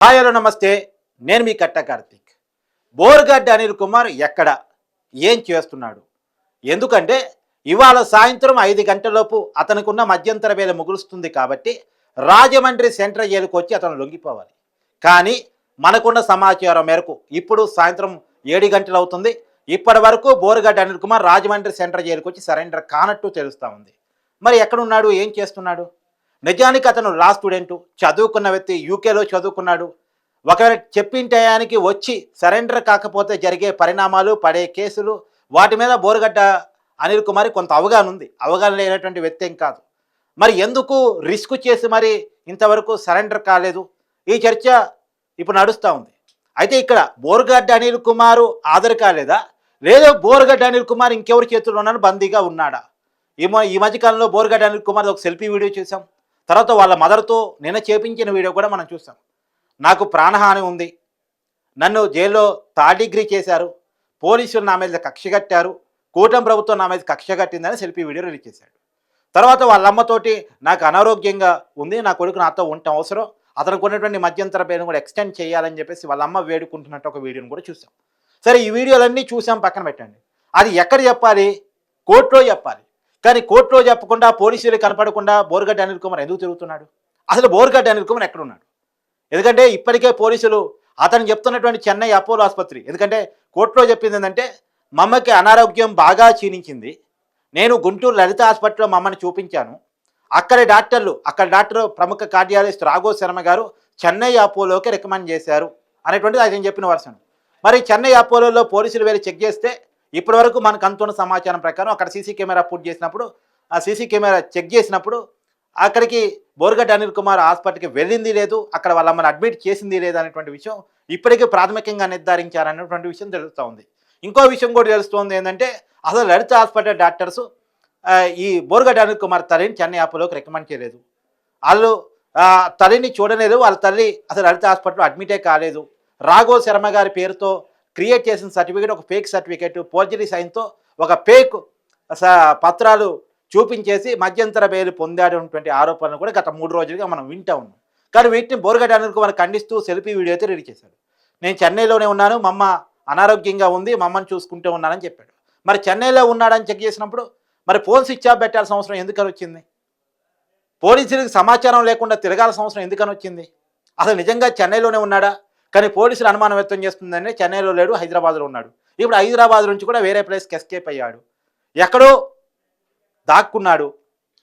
Hi hello నమస్తే. నేను మీ కట్ట కార్తీక్. బోర్గడ్డ అనిల్ కుమార్ ఎక్కడ? ఏం చేస్తున్నాడు? ఎందుకంటే ఇవాళ సాయంత్రం ఐదు గంటలలోపు అతనికున్న మధ్యంతర వేల ముగులుస్తుంది కాబట్టి రాజమండ్రి సెంట్రల్ జైలుకు వచ్చి అతను లొంగిపోవాలి. కానీ మనకున్న సమాచారం మేరకు ఇప్పుడు సాయంత్రం ఏడు గంటలు అవుతుంది. ఇప్పటి వరకు బోరుగడ్డ అనిల్ కుమార్ రాజమండ్రి సెంట్రల్ జైలుకు వచ్చి సరెండర్ కానట్టు తెలుస్తూ ఉంది. మరి ఎక్కడున్నాడు? ఏం చేస్తున్నాడు? నిజానికి అతను లా స్టూడెంట్. చదువుకున్న వ్యక్తి యూకేలో చదువుకున్నాడు. ఒకవేళ చెప్పిన టయానికి వచ్చి సరెండర్ కాకపోతే జరిగే పరిణామాలు పడే కేసులు వాటి మీద బోరుగడ్డ అనిల్ కుమార్ కొంత అవగాహన ఉంది. అవగాహన లేనటువంటి వ్యక్తి ఏం కాదు. మరి ఎందుకు రిస్క్ చేసి మరి ఇంతవరకు సరెండర్ కాలేదు? ఈ చర్చ ఇప్పుడు నడుస్తూ ఉంది. అయితే ఇక్కడ బోర్గడ్డ అనిల్ కుమారు ఆధార్ కాలేదా? లేదా బోర్గడ్డ అనిల్ కుమార్ ఇంకెవరి చేతుల్లో ఉన్నాను బందీగా ఉన్నాడా? ఈ మ- ఈ మధ్యకాలంలో బోర్గడ్డ అనిల్ కుమార్ ఒక సెల్ఫీ వీడియో చూసాం. తర్వాత వాళ్ళ మదర్తో నిన్న చేపించిన వీడియో కూడా మనం చూసాం. నాకు ప్రాణహాని ఉంది. నన్ను జైల్లో థర్డ్ డిగ్రీ చేశారు. పోలీసులు నా మీద కక్ష కట్టారు. కూటమి ప్రభుత్వం నా మీద కక్ష కట్టిందని సెల్ఫీ వీడియో రిలీజ్ చేశాడు. తర్వాత వాళ్ళ అమ్మతోటి నాకు అనారోగ్యంగా ఉంది. నా కొడుకు నాతో ఉండటం అవసరం. అతనికి ఉన్నటువంటి మధ్యంతర పేరును కూడా ఎక్స్టెండ్ చేయాలని చెప్పేసి వాళ్ళ అమ్మ వేడుకుంటున్నట్టు ఒక వీడియోని కూడా చూసాం. సరే ఈ వీడియోలన్నీ చూసాం పక్కన పెట్టండి. అది ఎక్కడ చెప్పాలి? కోర్టులో చెప్పాలి. కానీ కోర్టులో చెప్పకుండా పోలీసులు కనపడకుండా బోర్గడ్డ అనిల్ కుమార్ ఎందుకు తిరుగుతున్నాడు? అసలు బోర్గడ్డ అనిల్ కుమార్ ఎక్కడున్నాడు? ఎందుకంటే ఇప్పటికే పోలీసులు అతను చెప్తున్నటువంటి చెన్నై అపోలో ఆసుపత్రి ఎందుకంటే కోర్టులో చెప్పింది ఏంటంటే మా అమ్మకి అనారోగ్యం బాగా క్షీణించింది. నేను గుంటూరు లలిత హాస్పిటల్లో మా అమ్మని చూపించాను. అక్కడ డాక్టర్లు అక్కడ డాక్టర్ ప్రముఖ కార్డియాలజిస్ట్ రాఘో శర్మ గారు చెన్నై అపోలోకి రికమెండ్ చేశారు అనేటువంటిది ఆయన చెప్పిన వర్షం మరి చెన్నై అపోలోలో పోలీసులు వేరే చెక్ చేస్తే ఇప్పటివరకు మనకు అంతున్న సమాచారం ప్రకారం అక్కడ సీసీ కెమెరా పూర్తి చేసినప్పుడు ఆ సీసీ కెమెరా చెక్ చేసినప్పుడు అక్కడికి బోర్గడ్డ అనిల్ కుమార్ హాస్పిటల్కి వెళ్ళింది లేదు అక్కడ వాళ్ళ అమ్మని అడ్మిట్ చేసింది లేదు అనేటువంటి విషయం ఇప్పటికీ ప్రాథమికంగా నిర్ధారించారనేటువంటి విషయం తెలుస్తూ ఉంది. ఇంకో విషయం కూడా తెలుస్తుంది ఏంటంటే అసలు లలిత హాస్పిటల్ డాక్టర్స్ ఈ బోర్గడ్డ అనిల్ కుమార్ తల్లిని చెన్నై యాప్లోకి రికమెండ్ చేయలేదు. వాళ్ళు తల్లిని చూడలేదు వాళ్ళ తల్లి అసలు లలిత హాస్పిటల్లో అడ్మిటే కాలేదు. రాఘో శర్మ గారి పేరుతో క్రియేట్ చేసిన సర్టిఫికేట్ ఒక ఫేక్ సర్టిఫికేట్ పోర్జరీ సైన్తో ఒక ఫేక్ పత్రాలు చూపించేసి మధ్యంతర బెయిల్ పొందాడనేటువంటి ఆరోపణలు కూడా గత మూడు రోజులుగా మనం వింటా ఉన్నాం. కానీ వీటిని బోరుగడానికి మనం ఖండిస్తూ సెల్ఫీ వీడియో అయితే రెడీ చేశాడు. నేను చెన్నైలోనే ఉన్నాను మమ్మ అనారోగ్యంగా ఉంది మమ్మల్ని చూసుకుంటూ ఉన్నానని చెప్పాడు. మరి చెన్నైలో ఉన్నాడని చెక్ చేసినప్పుడు మరి ఫోన్ స్విచ్ ఆఫ్ పెట్టాల్సిన అవసరం ఎందుకని వచ్చింది? పోలీసులకు సమాచారం లేకుండా తిరగాల్సిన అవసరం ఎందుకని వచ్చింది? అసలు నిజంగా చెన్నైలోనే ఉన్నాడా? కానీ పోలీసులు అనుమానం వ్యక్తం చేస్తుందని చెన్నైలో లేడు హైదరాబాద్లో ఉన్నాడు. ఇప్పుడు హైదరాబాద్ నుంచి కూడా వేరే ప్లేస్కి ఎస్కేప్ అయ్యాడు. ఎక్కడో దాక్కున్నాడు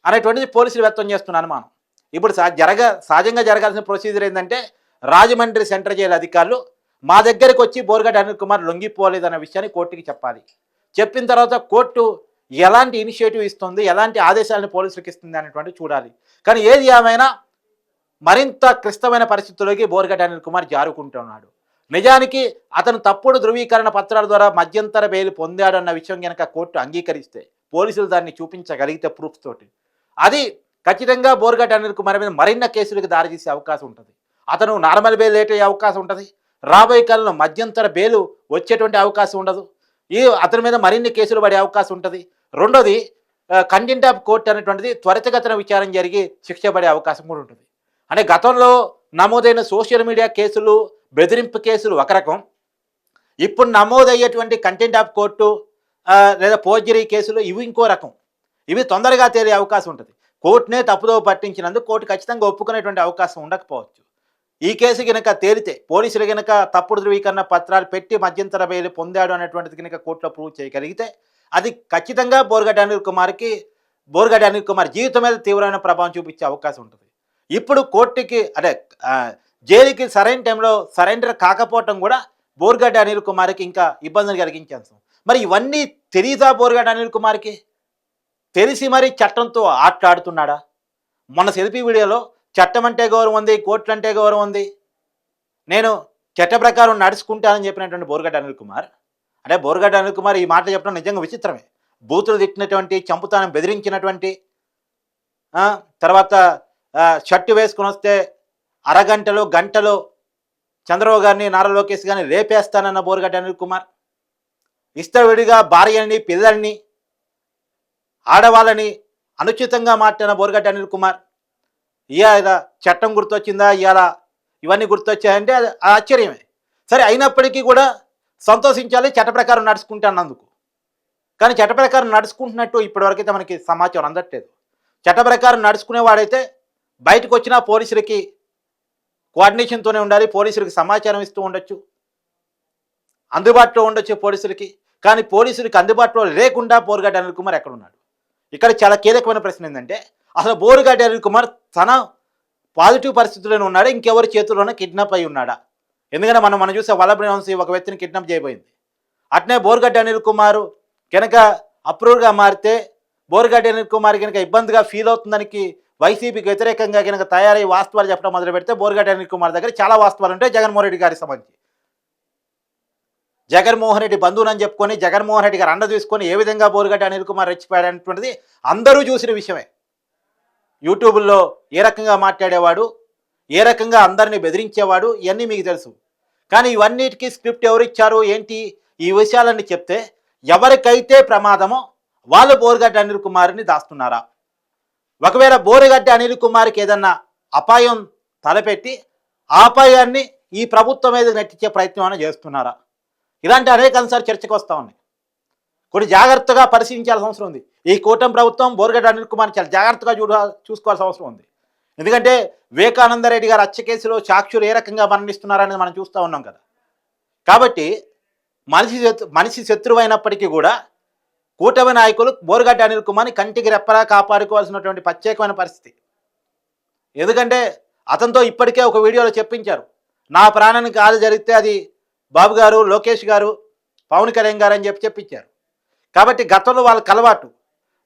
అనేటువంటిది పోలీసులు వ్యక్తం చేస్తున్న అనుమానం. ఇప్పుడు జరగ సహజంగా జరగాల్సిన ప్రొసీజర్ ఏంటంటే రాజమండ్రి సెంట్రల్ జైలు అధికారులు మా దగ్గరికి వచ్చి బోర్గడ్డ అనిల్ కుమార్ లొంగిపోలేదన్న విషయాన్ని కోర్టుకి చెప్పాలి. చెప్పిన తర్వాత కోర్టు ఎలాంటి ఇనిషియేటివ్ ఇస్తుంది ఎలాంటి ఆదేశాలను పోలీసులకు ఇస్తుంది అనేటువంటి చూడాలి. కానీ ఏది ఏమైనా మరింత క్లిష్టమైన పరిస్థితుల్లోకి బోర్గడ్డ అనిల్ కుమార్ జారుకుంటున్నాడు. నిజానికి అతను తప్పుడు ధృవీకరణ పత్రాల ద్వారా మధ్యంతర బెయిల్ పొందాడు అన్న విషయం కనుక కోర్టు అంగీకరిస్తే పోలీసులు దాన్ని చూపించగలిగితే ప్రూఫ్ తోటి. అది ఖచ్చితంగా బోర్గడ్డ అనిల్ కుమార్ మీద మరిన్న కేసులకు దారితీసే అవకాశం ఉంటుంది. అతను నార్మల్ బెయిల్ లేట్ అయ్యే అవకాశం ఉంటుంది. రాబోయే కాలంలో మధ్యంతర బెయిల్ వచ్చేటువంటి అవకాశం ఉండదు. ఈ అతని మీద మరిన్ని కేసులు పడే అవకాశం ఉంటుంది. రెండోది కంటెంట్ ఆఫ్ కోర్ట్ అనేటువంటిది త్వరితగతిన విచారం జరిగి శిక్ష పడే అవకాశం కూడా ఉంటుంది. అంటే గతంలో నమోదైన సోషల్ మీడియా కేసులు బెదిరింపు కేసులు ఒక రకం. ఇప్పుడు నమోదయ్యేటువంటి కంటెంట్ ఆఫ్ కోర్టు లేదా పోర్జరీ కేసులు ఇవి ఇంకో రకం. ఇవి తొందరగా తేలే అవకాశం ఉంటుంది. కోర్టునే తప్పుదో పట్టించినందుకు కోర్టు ఖచ్చితంగా ఒప్పుకునేటువంటి అవకాశం ఉండకపోవచ్చు. ఈ కేసు కనుక తేలితే పోలీసులు కనుక తప్పుడు ధృవీకరణ పత్రాలు పెట్టి మధ్యంతర బెయిల్ పొందాడు అనేటువంటిది కనుక కోర్టులో ప్రూవ్ చేయగలిగితే అది ఖచ్చితంగా బోర్గడ్ అనిల్ కుమార్కి బోర్గడ్ అనిల్ కుమార్ జీవితం మీద తీవ్రమైన ప్రభావం చూపించే అవకాశం ఉంటుంది. ఇప్పుడు కోర్టుకి అదే జైలుకి సరైన టైంలో సరెండర్ కాకపోవటం కూడా బోర్గడ్డ అనిల్ కుమార్కి ఇంకా ఇబ్బందులు కలిగించాల్సి మరి ఇవన్నీ తెలీదా బోర్గడ్డ అనిల్ కుమార్కి? తెలిసి మరి చట్టంతో ఆటలాడుతున్నాడా? మొన్న సెల్ఫీ వీడియోలో చట్టం అంటే గౌరవం ఉంది కోర్టులు అంటే గౌరవం ఉంది. నేను చట్ట ప్రకారం నడుచుకుంటానని చెప్పినటువంటి బోర్గడ్డ అనిల్ కుమార్ అంటే బోర్గడ్డ అనిల్ కుమార్ ఈ మాట చెప్పడం నిజంగా విచిత్రమే. బూతులు తిట్టినటువంటి చంపుతానం బెదిరించినటువంటి తర్వాత షర్టు వేసుకుని వస్తే అరగంటలో గంటలో చంద్రబాబు గారిని నారా లోకేష్ గారిని రేపేస్తానన్న బోరుగడ్డ అనిల్ కుమార్. ఇష్టవిడిగా భార్యని పిల్లల్ని ఆడవాళ్ళని అనుచితంగా మాట్లాడిన బోరుగడ్డ అనిల్ కుమార్. ఇవాళ చట్టం గుర్తొచ్చిందా? ఇవాళ ఇవన్నీ గుర్తొచ్చాయంటే అది ఆశ్చర్యమే. సరే అయినప్పటికీ కూడా సంతోషించాలి చట్ట ప్రకారం నడుచుకుంటున్నందుకు. కానీ చట్ట ప్రకారం నడుచుకుంటున్నట్టు ఇప్పటివరకైతే మనకి సమాచారం అందట్లేదు. చట్ట ప్రకారం నడుచుకునేవాడైతే బయటకు వచ్చినా పోలీసులకి కోఆర్డినేషన్తోనే ఉండాలి పోలీసులకి సమాచారం ఇస్తూ ఉండొచ్చు. అందుబాటులో ఉండొచ్చు పోలీసులకి. కానీ పోలీసులకి అందుబాటులో లేకుండా బోరుగడ్డ అనిల్ కుమార్ ఎక్కడ ఉన్నాడు ఇక్కడ చాలా కీలకమైన ప్రశ్న ఏంటంటే అసలు బోరుగాడి అనిల్ కుమార్ తన పాజిటివ్ పరిస్థితుల్లోనే ఉన్నాడా ఇంకెవరి చేతుల్లోనే కిడ్నాప్ అయి ఉన్నాడా? ఎందుకంటే మనం మనం చూసే వల్లభ ఒక వ్యక్తిని కిడ్నాప్ చేయబోయింది. అట్నే బోరుగడ్డ అనిల్ కుమార్ కనుక అప్రూవ్గా మారితే బోరుగడ్డ అనిల్ కుమార్ కనుక ఇబ్బందిగా ఫీల్ అవుతుందానికి వైసీపీకి వ్యతిరేకంగా కనుక తయారై వాస్తవాలు చెప్పడం మొదలు పెడితే బోరుగడ్డ అనిల్ కుమార్ దగ్గర చాలా వాస్తవాలు ఉంటాయి జగన్మోహన్ రెడ్డి గారికి సంబంధించి. జగన్మోహన్ రెడ్డి బంధువునని చెప్పుకొని జగన్మోహన్ రెడ్డి గారు అండ తీసుకొని ఏ విధంగా బోరుగడ్డ అనిల్ కుమార్ రెచ్చిపోయాడు అనేటువంటిది అందరూ చూసిన విషయమే. యూట్యూబ్లో ఏ రకంగా మాట్లాడేవాడు ఏ రకంగా అందరిని బెదిరించేవాడు ఇవన్నీ మీకు తెలుసు. కానీ ఇవన్నిటికీ స్క్రిప్ట్ ఎవరు ఇచ్చారు ఏంటి ఈ విషయాలన్నీ చెప్తే ఎవరికైతే ప్రమాదమో వాళ్ళు బోరుగడ్డ అనిల్ కుమార్ని దాస్తున్నారా? ఒకవేళ బోరుగడ్డ అనిల్ కుమార్కి ఏదన్నా అపాయం తలపెట్టి ఆ అపాయాన్ని ఈ ప్రభుత్వం మీద నెట్టించే ప్రయత్నం అయినా చేస్తున్నారా? ఇలాంటి అనేక అంశాలు చర్చకు వస్తూ ఉన్నాయి. కొన్ని జాగ్రత్తగా పరిశీలించాల్సిన అవసరం ఉంది. ఈ కూటమి ప్రభుత్వం బోరుగడ్డ అనిల్ కుమార్ చాలా జాగ్రత్తగా చూడ చూసుకోవాల్సిన అవసరం ఉంది. ఎందుకంటే వివేకానందరెడ్డి గారు హత్య కేసులో సాక్షులు ఏ రకంగా మరణిస్తున్నారనేది మనం చూస్తూ ఉన్నాం కదా. కాబట్టి మనిషి మనిషి శత్రువు అయినప్పటికీ కూడా కూటమి నాయకులు బోరుగడ్డ అనిల్ కుమార్ని కంటికి రెప్పలా కాపాడుకోవాల్సినటువంటి ప్రత్యేకమైన పరిస్థితి. ఎందుకంటే అతనితో ఇప్పటికే ఒక వీడియోలో చెప్పించారు. నా ప్రాణానికి ఆద జరిగితే అది బాబు గారు లోకేష్ గారు పవన్ కళ్యాణ్ గారు అని చెప్పి చెప్పించారు. కాబట్టి గతంలో వాళ్ళకి అలవాటు.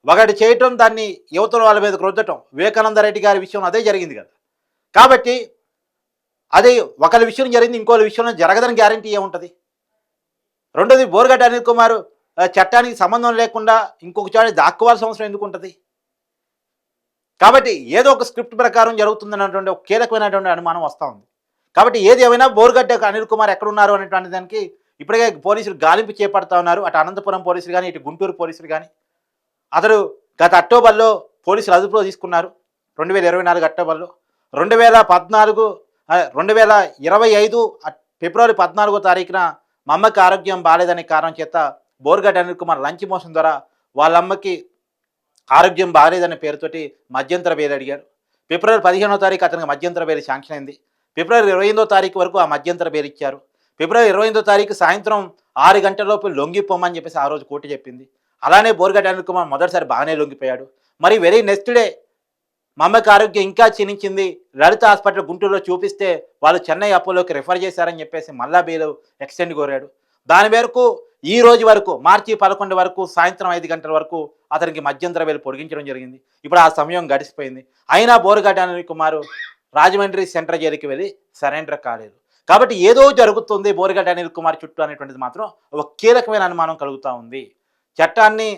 ఒకటి చేయటం దాన్ని యువతల వాళ్ళ మీద రుద్దటం వివేకానంద రెడ్డి గారి విషయం అదే జరిగింది కదా. కాబట్టి అది ఒకరి విషయం జరిగింది ఇంకోళ్ళ విషయంలో జరగదని గ్యారంటీ ఏముంటుంది? రెండోది బోరుగడ్డ అనిల్ కుమార్ చట్టానికి సంబంధం లేకుండా ఇంకొక చోట దాక్కోవాల్సిన అవసరం ఎందుకు ఉంటుంది కాబట్టి ఏదో ఒక స్క్రిప్ట్ ప్రకారం జరుగుతుందన్నటువంటి ఒక కీలకమైనటువంటి అనుమానం వస్తూ ఉంది. కాబట్టి ఏది ఏమైనా బోరుగడ్డ అనిల్ కుమార్ ఎక్కడున్నారు అనేటువంటి దానికి ఇప్పటికే పోలీసులు గాలింపు చేపడతా ఉన్నారు. అటు అనంతపురం పోలీసులు కానీ ఇటు గుంటూరు పోలీసులు కానీ అతడు గత అక్టోబర్లో పోలీసులు అదుపులో తీసుకున్నారు. రెండు వేల ఇరవై నాలుగు అక్టోబర్లో. రెండు వేల పద్నాలుగు రెండు వేల ఇరవై ఐదు ఫిబ్రవరి పద్నాలుగో తారీఖున మా అమ్మకి ఆరోగ్యం బాగాలేదనే కారణం చేత బోర్గడ్డ అనిల్ కుమార్ లంచ్ మోసం ద్వారా వాళ్ళ అమ్మకి ఆరోగ్యం బాగాలేదనే పేరుతోటి మధ్యంతర బెయిల్ అడిగారు. ఫిబ్రవరి పదిహేనో తారీఖు అతనికి మధ్యంతర బెయిల్ శాంక్షన్ అయింది. ఫిబ్రవరి ఇరవై ఎనిమిదో తారీఖు వరకు ఆ మధ్యంతర బెయిల్ ఇచ్చారు. ఫిబ్రవరి ఇరవై ఎనిమిదో తారీఖు సాయంత్రం ఆరు గంటలలోపు లొంగిపోమని చెప్పేసి ఆ రోజు కోర్టు చెప్పింది. అలానే బోర్గట్ అనిల్ కుమార్ మొదటిసారి బాగానే లొంగిపోయాడు. మరి వెరీ నెక్స్ట్ డే మా అమ్మకి ఆరోగ్యం ఇంకా క్షీణించింది. లలిత హాస్పిటల్ గుంటూరులో చూపిస్తే వాళ్ళు చెన్నై అపోలోకి రిఫర్ చేశారని చెప్పేసి మళ్ళా బెయిల్ ఎక్స్టెండ్ కోరాడు. దాని మేరకు ఈ రోజు వరకు మార్చి పదకొండు వరకు సాయంత్రం ఐదు గంటల వరకు అతనికి మధ్యంతర బెయిల్ పొడిగించడం జరిగింది. ఇప్పుడు ఆ సమయం గడిచిపోయింది. అయినా బోరుగడ్డ అనిల్ కుమార్ రాజమండ్రి సెంట్రల్ జైలుకి వెళ్ళి సరెండర్ కాలేదు. కాబట్టి ఏదో జరుగుతుంది బోరుగడ్డ అనిల్ కుమార్ చుట్టూ అనేటువంటిది మాత్రం ఒక కీలకమైన అనుమానం కలుగుతూ ఉంది. చట్టాన్ని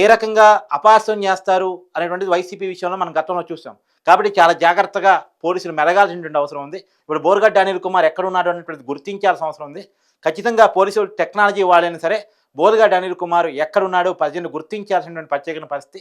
ఏ రకంగా అపాసం చేస్తారు అనేటువంటిది వైసీపీ విషయంలో మనం గతంలో చూసాం. కాబట్టి చాలా జాగ్రత్తగా పోలీసులు మెలగాల్సినటువంటి అవసరం ఉంది. ఇప్పుడు బోర్గడ్ అనిల్ కుమార్ ఎక్కడ ఉన్నాడు అనేటువంటిది గుర్తించాల్సిన అవసరం ఉంది. ఖచ్చితంగా పోలీసులు టెక్నాలజీ వాళ్ళైనా సరే బోర్గడ్ అనిల్ కుమార్ ఎక్కడున్నాడు ప్రజలను గుర్తించాల్సినటువంటి ప్రత్యేకమైన పరిస్థితి.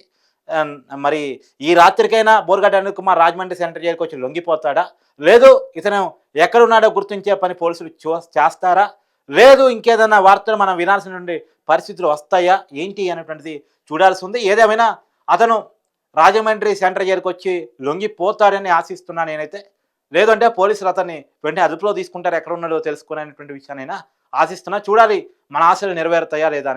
మరి ఈ రాత్రికైనా బోర్గడ్ అనిల్ కుమార్ రాజమండ్రి సెంటర్ జైలుకి వచ్చి లొంగిపోతాడా? లేదు ఇతను ఎక్కడున్నాడో గుర్తించే పని పోలీసులు చూ చేస్తారా? లేదు ఇంకేదైనా వార్తలు మనం వినాల్సినటువంటి పరిస్థితులు వస్తాయా? ఏంటి అనేటువంటిది చూడాల్సి ఉంది. ఏదేమైనా అతను రాజమండ్రి సెంటర్ జైలుకి వచ్చి లొంగిపోతాడని ఆశిస్తున్నా నేనైతే. లేదంటే పోలీసులు అతన్ని వెంటనే అదుపులో తీసుకుంటారు ఎక్కడ ఉన్నాడో తెలుసుకునేటువంటి విషయాన్ని ఆశిస్తున్నా. చూడాలి మన ఆశలు నెరవేరుతాయా లేదా